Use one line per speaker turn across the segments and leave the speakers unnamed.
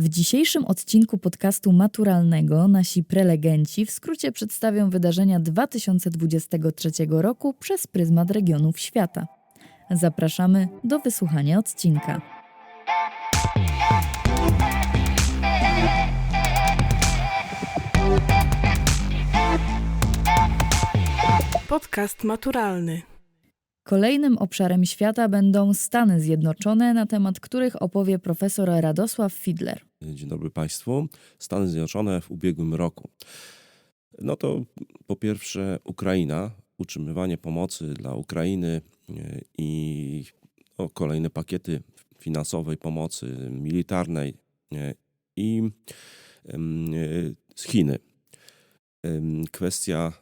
W dzisiejszym odcinku podcastu maturalnego nasi prelegenci w skrócie przedstawią wydarzenia 2023 roku przez pryzmat regionów świata. Zapraszamy do wysłuchania odcinka.
Podcast maturalny.
Kolejnym obszarem świata będą Stany Zjednoczone, na temat których opowie profesor Radosław Fidler.
Dzień dobry Państwu. Stany Zjednoczone w ubiegłym roku. No to po pierwsze Ukraina, utrzymywanie pomocy dla Ukrainy e, i kolejne pakiety finansowej pomocy militarnej e, i e, z Chiny. Kwestia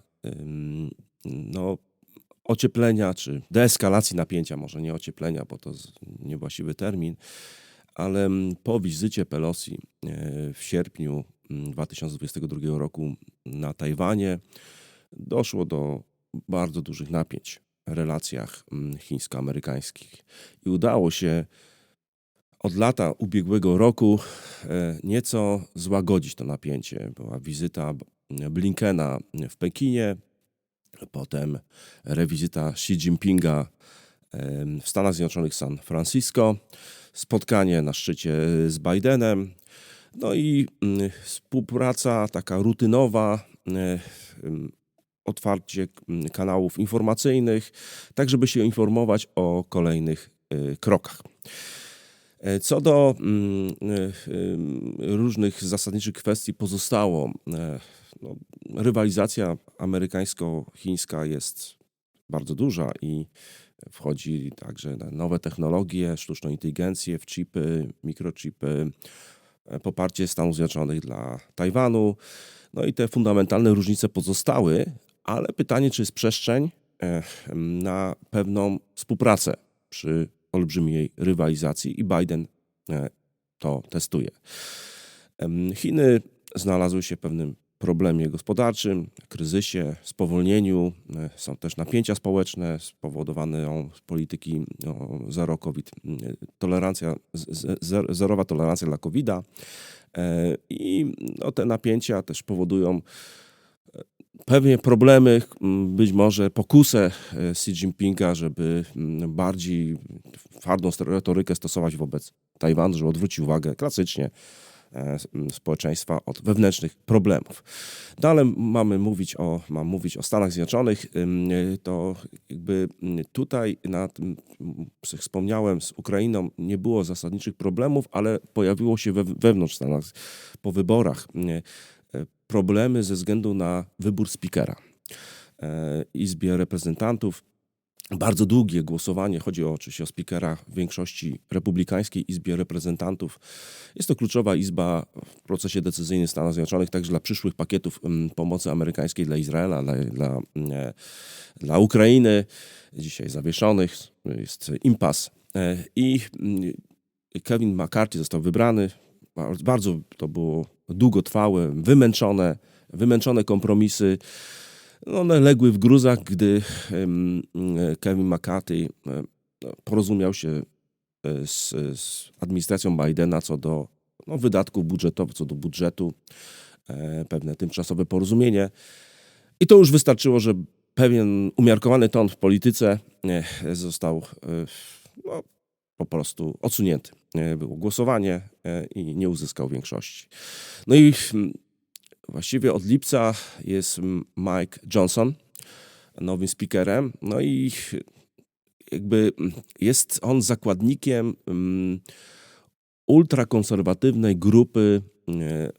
no, ocieplenia czy deeskalacji napięcia, może nie ocieplenia, bo to niewłaściwy termin, ale mm, po wizycie Pelosi e, w sierpniu mm, 2022 roku na Tajwanie. Doszło do bardzo dużych napięć w relacjach mm, chińsko-amerykańskich. I udało się od lata ubiegłego roku e, nieco złagodzić to napięcie. Była wizyta Blinkena w Pekinie, potem rewizyta Xi Jinpinga w Stanach Zjednoczonych San Francisco, spotkanie na szczycie z Bidenem, no i mm, współpraca taka rutynowa, em, otwarcie mm, kanałów informacyjnych, tak żeby się informować o kolejnych e, krokach. E, Co do mm, różnych zasadniczych kwestii pozostało, e, no, rywalizacja amerykańsko-chińska jest bardzo duża i wchodzi także na nowe technologie, sztuczną inteligencję, w chipy, mikrochipy, e, poparcie Stanów Zjednoczonych dla Tajwanu. No i te fundamentalne różnice pozostały, ale pytanie, czy jest przestrzeń e, na pewną współpracę przy olbrzymiej rywalizacji i Biden e, to testuje. Chiny znalazły się w pewnym problemie gospodarczym, kryzysie, spowolnieniu. E, Są też napięcia społeczne spowodowane z polityki no, zero COVID, m, tolerancja, zer- zerowa tolerancja dla COVID-a. E, I no, te napięcia też powodują e, pewnie problemy, być może pokusę e, Xi Jinpinga, żeby bardziej twardą retorykę stosować wobec Tajwanu, żeby odwrócić uwagę klasycznie e, społeczeństwa od wewnętrznych problemów. Dalej mamy mówić o, mam mówić o Stanach Zjednoczonych, to jakby tutaj jak wspomniałem, z Ukrainą nie było zasadniczych problemów, ale pojawiło się we, wewnątrz Stanach po wyborach y, problemy ze względu na wybór speakera. E, Izbie Reprezentantów bardzo długie głosowanie, chodzi o, oczywiście o speakera w większości republikańskiej Izbie Reprezentantów. Jest to kluczowa izba w procesie decyzyjnym Stanów Zjednoczonych, także dla przyszłych pakietów mm, pomocy amerykańskiej dla Izraela, dla, dla, mm, dla Ukrainy, dzisiaj zawieszonych. Jest impas. E, I mm, Kevin McCarthy został wybrany. Bardzo to było długotrwałe, wymęczone, wymęczone kompromisy. No, One legły w gruzach, gdy Kevin McCarthy e, no, porozumiał się e, z, z administracją Bidena co do no, wydatków budżetowych, co do budżetu, e, pewne tymczasowe porozumienie. I to już wystarczyło, że pewien umiarkowany ton w polityce został no, po prostu odsunięty. Było głosowanie i nie uzyskał większości. No i właściwie od lipca jest Mike Johnson nowym speakerem. No i jakby jest on zakładnikiem mm, ultrakonserwatywnej grupy e,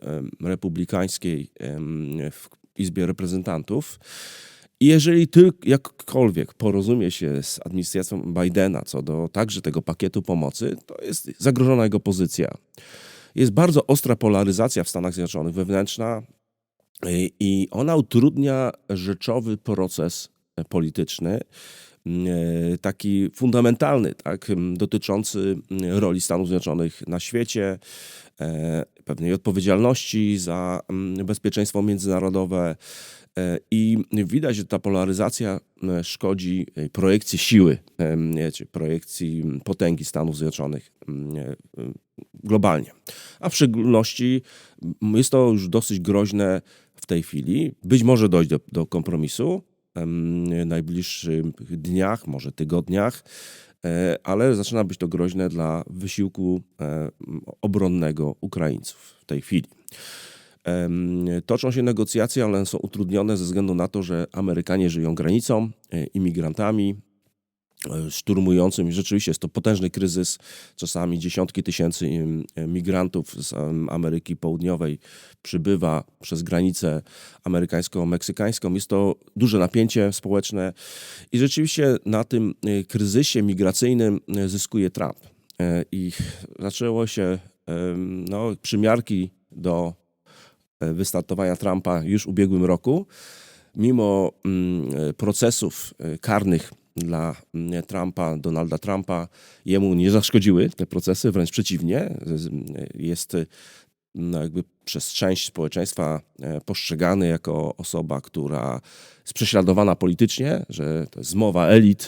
em, republikańskiej em, w Izbie Reprezentantów. I jeżeli tylko jakkolwiek porozumie się z administracją Bidena co do także tego pakietu pomocy, to jest zagrożona jego pozycja. Jest bardzo ostra polaryzacja w Stanach Zjednoczonych wewnętrzna i- i ona utrudnia rzeczowy proces e, polityczny, e, taki fundamentalny, tak, dotyczący roli Stanów Zjednoczonych na świecie, e, pewnej odpowiedzialności za bezpieczeństwo międzynarodowe. I widać, że ta polaryzacja szkodzi projekcji siły, czy projekcji potęgi Stanów Zjednoczonych globalnie. A w szczególności jest to już dosyć groźne tej chwili. Być może dojść do, do kompromisu w najbliższych dniach, może tygodniach, ale zaczyna być to groźne dla wysiłku obronnego Ukraińców w tej chwili. Toczą się negocjacje, ale są utrudnione ze względu na to, że Amerykanie żyją granicą, e, imigrantami, e, szturmującym. Rzeczywiście jest to potężny kryzys. Czasami dziesiątki tysięcy migrantów z Ameryki Południowej przybywa przez granicę amerykańsko-meksykańską. Jest to duże napięcie społeczne i rzeczywiście na tym e, kryzysie migracyjnym zyskuje Trump. I zaczęło się no, przymiarki do E, wystartowania Trumpa już w ubiegłym roku. Mimo mm, e, procesów e, karnych dla mm, Trumpa, Donalda Trumpa, jemu nie zaszkodziły te procesy, wręcz przeciwnie. Jest no jakby przez część społeczeństwa postrzegany jako osoba, która jest prześladowana politycznie, że to jest zmowa elit,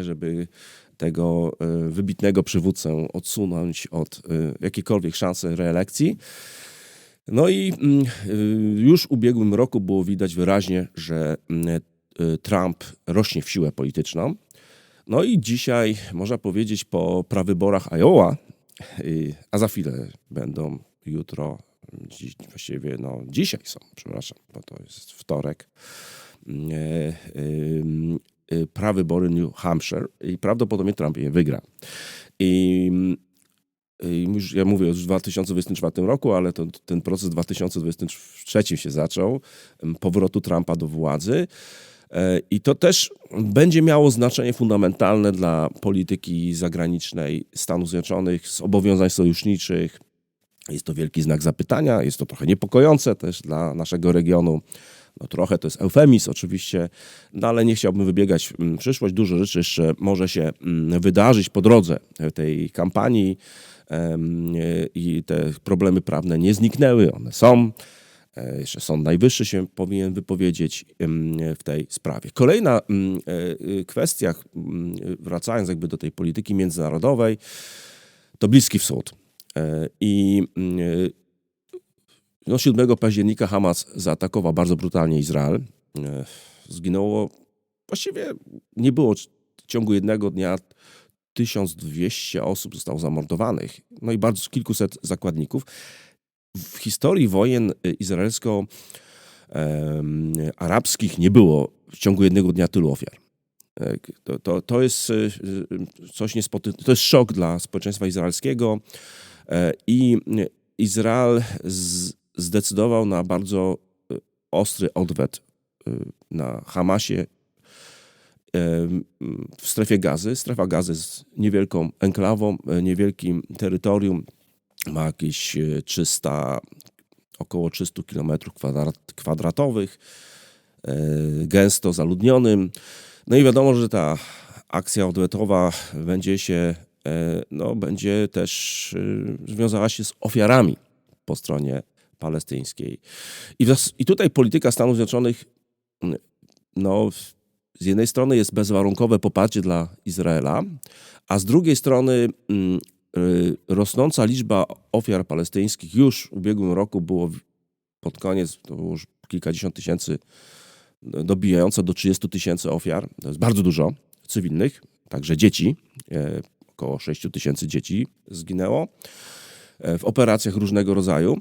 żeby tego wybitnego przywódcę odsunąć od jakiejkolwiek szansy reelekcji. No i mm, już w ubiegłym roku było widać wyraźnie, że mm, Trump rośnie w siłę polityczną. No i dzisiaj, można powiedzieć, po prawyborach Iowa, y, a za chwilę będą jutro, dziś, właściwie no, dzisiaj są, przepraszam, bo to jest wtorek, prawybory New Hampshire i prawdopodobnie Trump je wygra. I już ja mówię już w 2024 roku, ale to, ten proces w 2023 się zaczął, powrotu Trumpa do władzy. I to też będzie miało znaczenie fundamentalne dla polityki zagranicznej Stanów Zjednoczonych, zobowiązań sojuszniczych. Jest to wielki znak zapytania, jest to trochę niepokojące też dla naszego regionu. No trochę to jest eufemizm oczywiście, no ale nie chciałbym wybiegać w przyszłość. Dużo rzeczy jeszcze może się wydarzyć po drodze tej kampanii i te problemy prawne nie zniknęły, one są. E, jeszcze Sąd Najwyższy się powinien wypowiedzieć w tej sprawie. Kolejna e, e, kwestia, wracając jakby do tej polityki międzynarodowej, to Bliski Wschód. I no, 7 października Hamas zaatakował bardzo brutalnie Izrael. Zginęło, właściwie nie było w ciągu jednego dnia 1200 osób zostało zamordowanych, no i bardzo kilkuset zakładników. W historii wojen y, izraelsko-arabskich nie było w ciągu jednego dnia tylu ofiar. E, to, to, to jest y, y, coś niespotykane, to jest szok dla społeczeństwa izraelskiego e, i Izrael zdecydował na bardzo ostry odwet na Hamasie w strefie gazy. Strefa gazy jest niewielką enklawą, e, niewielkim terytorium. Ma jakieś 300, e, około 300 km kwadratowych, e, gęsto zaludnionym. No i wiadomo, że ta akcja odwetowa będzie się, no, będzie też związała się z ofiarami po stronie palestyńskiej. I, i tutaj polityka Stanów Zjednoczonych no, z jednej strony jest bezwarunkowe poparcie dla Izraela, a z drugiej strony mm, rosnąca liczba ofiar palestyńskich już w ubiegłym roku było pod koniec, to było już kilkadziesiąt tysięcy, dobijająca do 30 tysięcy ofiar. To jest bardzo dużo cywilnych, także dzieci. E, około 6 tysięcy dzieci zginęło w operacjach różnego rodzaju.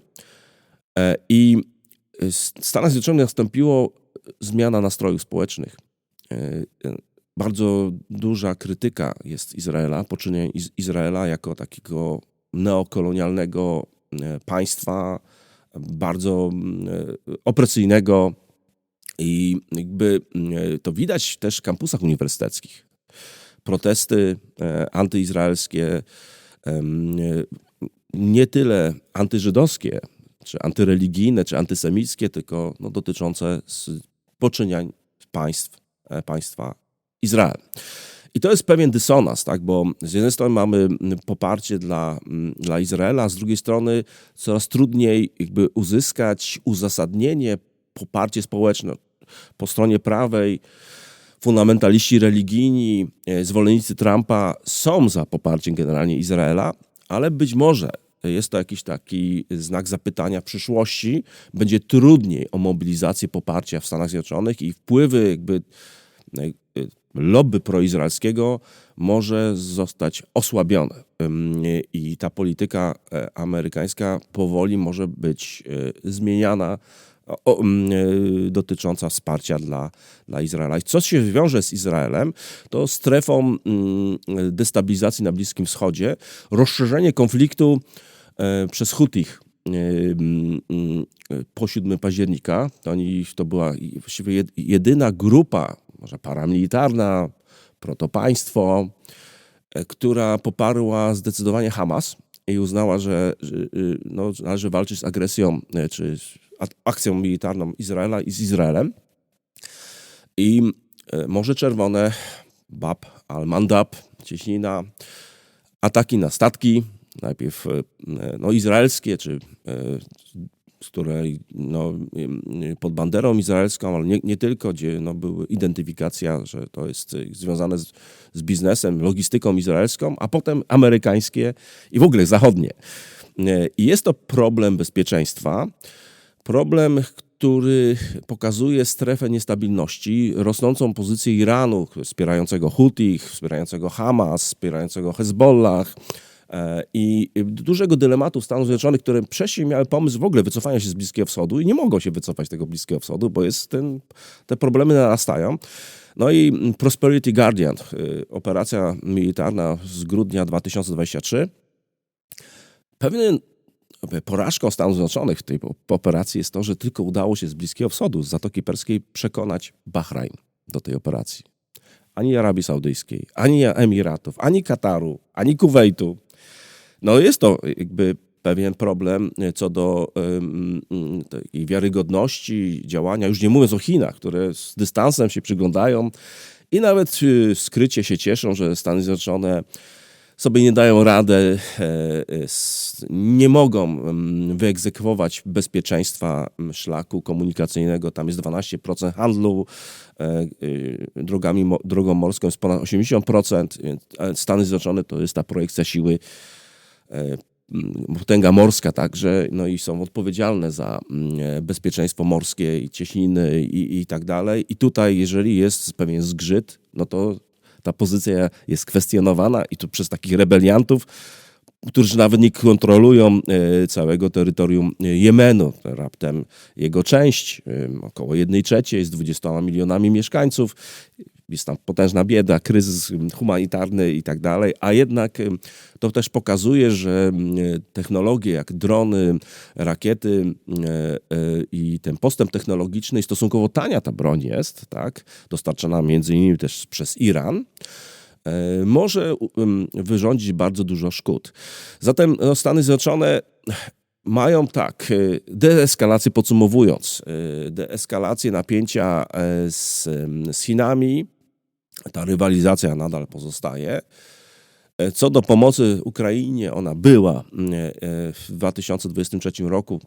E, I w Stanach Zjednoczonych nastąpiło zmiana nastrojów społecznych. E, bardzo duża krytyka jest Izraela, poczynień Izraela jako takiego neokolonialnego e, państwa, bardzo e, opresyjnego i jakby to widać też w kampusach uniwersyteckich. Protesty antyizraelskie, nie tyle antyżydowskie, czy antyreligijne, czy antysemickie, tylko no, dotyczące poczynień państw E, państwa Izrael. I to jest pewien dysonans, tak? bo z jednej strony mamy poparcie dla, dla Izraela, a z drugiej strony coraz trudniej jakby uzyskać uzasadnienie, poparcie społeczne po stronie prawej. Fundamentaliści religijni, e, zwolennicy Trumpa są za poparciem generalnie Izraela, ale być może jest to jakiś taki znak zapytania przyszłości. Będzie trudniej o mobilizację poparcia w Stanach Zjednoczonych i wpływy jakby lobby proizraelskiego może zostać osłabione. I ta polityka e, amerykańska powoli może być e, zmieniana e, dotycząca wsparcia dla, dla Izraela. I co się wiąże z Izraelem, to strefą destabilizacji na Bliskim Wschodzie, rozszerzenie konfliktu przez Hutich po 7 października. To, oni, to była właściwie jedyna grupa może paramilitarna, protopaństwo, e, która poparła zdecydowanie Hamas i uznała, że, że y, no, należy walczyć z agresją e, czy akcją militarną Izraela i z Izraelem. I e, Morze Czerwone, Bab al-Mandab, cieśnina, ataki na statki, najpierw no, izraelskie czy z której no, pod banderą izraelską, ale nie, nie tylko, gdzie no, była identyfikacja, że to jest y, związane z, z biznesem, logistyką izraelską, a potem amerykańskie i w ogóle zachodnie. I jest to problem bezpieczeństwa, problem, który pokazuje strefę niestabilności, rosnącą pozycję Iranu, wspierającego Hutich, wspierającego Hamas, wspierającego Hezbollah, E, I dużego dylematu Stanów Zjednoczonych, które wcześniej miały pomysł w ogóle wycofania się z Bliskiego Wschodu i nie mogą się wycofać tego Bliskiego Wschodu, bo jest ten, te problemy narastają. No i Prosperity Guardian, y, operacja militarna z grudnia 2023. Pewien porażką Stanów Zjednoczonych w tej operacji jest to, że tylko udało się z Bliskiego Wschodu, z Zatoki Perskiej przekonać Bahrajn do tej operacji. Ani Arabii Saudyjskiej, ani Emiratów, ani Kataru, ani Kuwejtu. No jest to jakby pewien problem co do um, tej wiarygodności działania, już nie mówiąc o Chinach, które z dystansem się przyglądają i nawet y, skrycie się cieszą, że Stany Zjednoczone sobie nie dają radę, e, e, nie mogą wyegzekwować bezpieczeństwa szlaku komunikacyjnego. Tam jest 12% handlu e, drogami, drogą morską, jest ponad 80%. Stany Zjednoczone to jest ta projekcja siły E, potęga morska także, no i są odpowiedzialne za e, bezpieczeństwo morskie i cieśniny i, i tak dalej. I tutaj, jeżeli jest pewien zgrzyt, no to ta pozycja jest kwestionowana i to przez takich rebeliantów, którzy nawet nie kontrolują e, całego terytorium Jemenu. Raptem jego część, około 1 trzeciej z 20 milionami mieszkańców, jest tam potężna bieda, kryzys humanitarny i tak dalej, a jednak to też pokazuje, że technologie jak drony, rakiety e, e, i ten postęp technologiczny i stosunkowo tania ta broń jest, tak, dostarczana między innymi też przez Iran, e, może wyrządzić bardzo dużo szkód. Zatem no, Stany Zjednoczone mają tak, deeskalację podsumowując, deeskalację napięcia z, z Chinami, ta rywalizacja nadal pozostaje. E, co do pomocy Ukrainie, ona była e, w 2023 roku.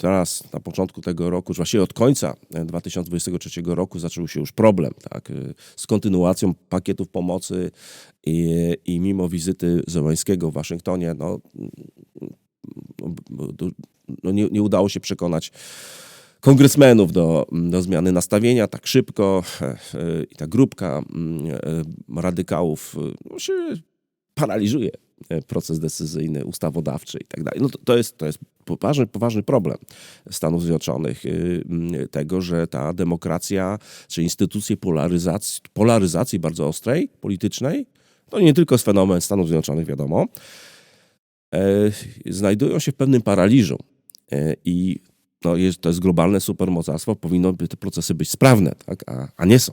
Teraz na początku tego roku, właściwie od końca 2023 roku zaczął się już problem tak, e, z kontynuacją pakietów pomocy i, i mimo wizyty Zełańskiego w Waszyngtonie no, no, no nie, nie udało się przekonać kongresmenów do, do zmiany nastawienia tak szybko e, e, i ta grupka mm, e, radykałów no, się paraliżuje proces decyzyjny, ustawodawczy i tak dalej. No to, to, jest, to jest poważny, poważny problem Stanów Zjednoczonych, tego, że ta demokracja, czy instytucje polaryzacji, polaryzacji bardzo ostrej, politycznej, to nie tylko jest fenomen Stanów Zjednoczonych, wiadomo, znajdują się w pewnym paraliżu. I no, to jest globalne supermocarstwo, powinno te procesy być sprawne, tak? a, a nie są.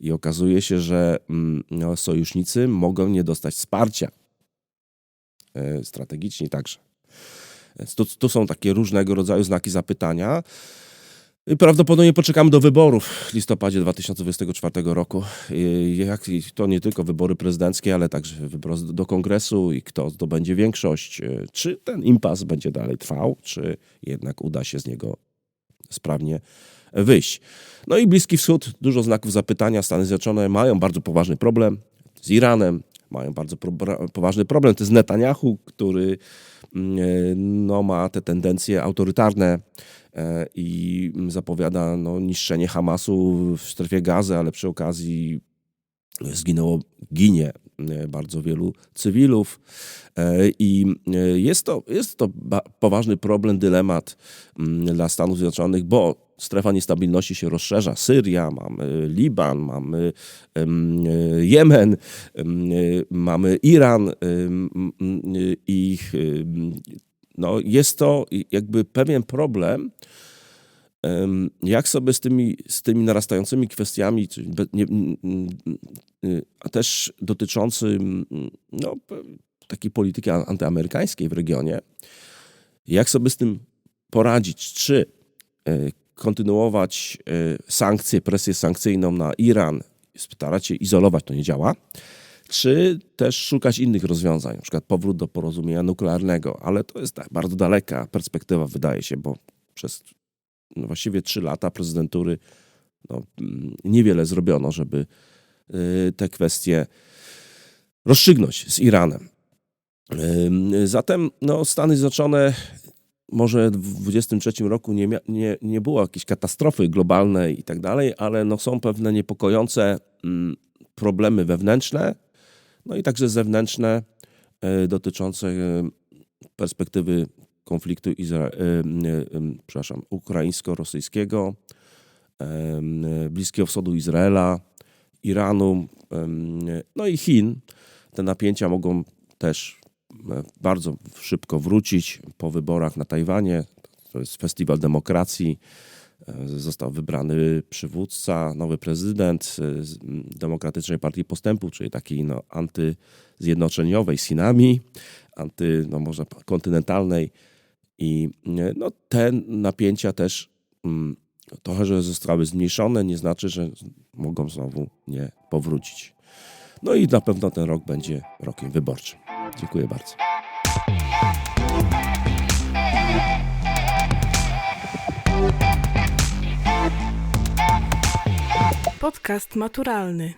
I okazuje się, że mm, no, sojusznicy mogą nie dostać wsparcia e, strategiczni także. Tu, tu są takie różnego rodzaju znaki zapytania. Prawdopodobnie poczekamy do wyborów w listopadzie 2024 roku. I Jak, to nie tylko wybory prezydenckie, ale także wybory do kongresu i kto zdobędzie większość. E, Czy ten impas będzie dalej trwał, czy jednak uda się z niego sprawnie wyjść. No i Bliski Wschód, dużo znaków zapytania. Stany Zjednoczone mają bardzo poważny problem z Iranem, mają bardzo pro- poważny problem. To jest Netanyahu, który mm, e, no, ma te tendencje autorytarne e, i zapowiada no, niszczenie Hamasu w strefie gazy, ale przy okazji zginęło, ginie e, bardzo wielu cywilów E, i e, jest to, jest to poważny problem, dylemat mm, dla Stanów Zjednoczonych, bo strefa niestabilności się rozszerza. Syria, mamy Liban, mamy e, Jemen, em, e, mamy Iran i no, jest to jakby pewien problem, Em, Jak sobie z tymi, z tymi narastającymi kwestiami, y, a też dotyczącym no, takiej polityki antyamerykańskiej w regionie, jak sobie z tym poradzić? Czy e, kontynuować e, sankcje, presję sankcyjną na Iran, starać się izolować, to nie działa, czy też szukać innych rozwiązań, przykład powrót do porozumienia nuklearnego, ale to jest tak bardzo daleka perspektywa, wydaje się, bo przez no właściwie trzy lata prezydentury no, mm, niewiele zrobiono, żeby y, te kwestie rozstrzygnąć z Iranem. Zatem no, Stany Zjednoczone może w 2023 roku nie, nie, nie było jakiejś katastrofy globalnej i tak dalej, ale no, są pewne niepokojące mm, problemy wewnętrzne, no i także zewnętrzne y, dotyczące y, perspektywy konfliktu Izra- y, przepraszam, ukraińsko-rosyjskiego, Bliskiego Wschodu Izraela, Iranu, no i Chin. Te napięcia mogą też e, bardzo szybko wrócić po wyborach na Tajwanie. To jest festiwal demokracji. E, Został wybrany przywódca, nowy prezydent e, Demokratycznej Partii Postępu, czyli takiej no, antyzjednoczeniowej z Chinami, anty, no kontynentalnej. I e, no, te napięcia też trochę, że zostały zmniejszone, nie znaczy, że mogą znowu nie powrócić. No i na pewno ten rok będzie rokiem wyborczym. Dziękuję bardzo.
Podcast maturalny.